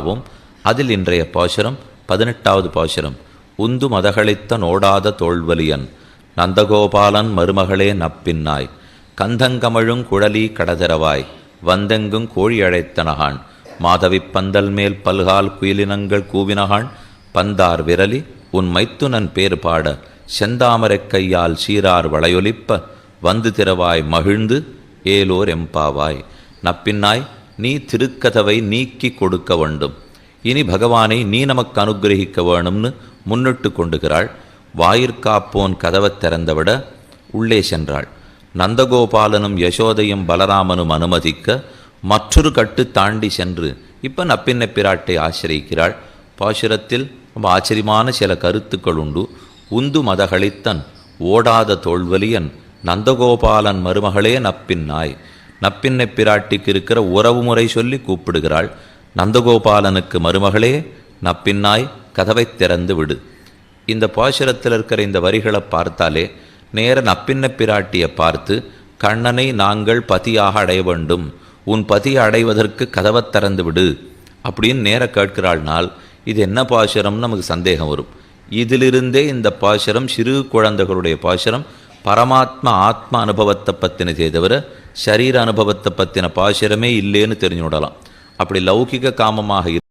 ஆவும் அதில் இன்றைய பாசுரம் பதினெட்டாவது பாசுரம். உந்து மதகளித்த நோடாத தோல்வலியன் நந்தகோபாலன் மருமகளே நப்பின்னாய். கந்தங்கமழும் குழலி கடதரவாய் வந்தெங்கும் கோழி அழைத்தனகான் மாதவி பந்தல் மேல் பல்கால் குயிலினங்கள் கூவினகான் பந்தார் விரலி உன் மைத்துனன் பேர் பாட செந்தாமரைக் கையால் சீரார் வளையொலிப்ப வந்து திறவாய் மகிழ்ந்து ஏலோர் எம்பாவாய் நப்பின்னாய் நீ திருக்கதவை நீக்கி கொடுக்க வேண்டும். இனி பகவானை நீ நமக்கு அனுக்கிரகிக்க வேணும்னு முன்னிட்டு கொண்டுகிறாள். வாயிற்காப்போன் கதவை திறந்தவிட உள்ளே சென்றாள். நந்தகோபாலனும் யசோதையும் பலராமனும் அனுமதிக்க மற்றொரு கட்டு தாண்டி சென்று இப்ப நப்பின்ன பிராட்டை ஆசிரியிக்கிறாள். பாசுரத்தில் ரொம்ப ஆச்சரியமான சில கருத்துக்கள் உண்டு. உந்து மதகளித்தன் ஓடாத தோல்வலியன் நந்தகோபாலன் மருமகளே நப்பின் நாய் நப்பின்னை பிராட்டிக்கு இருக்கிற உறவு முறை சொல்லி கூப்பிடுகிறாள். நந்தகோபாலனுக்கு மருமகளே நப்பின்னாய் கதவைத் திறந்து விடு. இந்த பாசுரத்தில் இருக்கிற இந்த வரிகளை பார்த்தாலே நேர நப்பின்ன பிராட்டியை பார்த்து கண்ணனை நாங்கள் பதியாக அடைய வேண்டும். உன் பதியை அடைவதற்கு கதவைத் திறந்து விடு. அப்படின்னு நேர கேட்கிறாள்னால் இது என்ன பாசுரம் நமக்கு சந்தேகம் வரும். இதிலிருந்தே இந்த பாசுரம் சிறு குழந்தைகளுடைய பாசுரம் பரமாத்மா ஆத்ம அனுபவத்தை பற்றினதே தவிர சரீர அனுபவத்தை பற்றின பாசுரமே இல்லைன்னு தெரிஞ்சு விடலாம். அப்படி லௌகிக காமமாக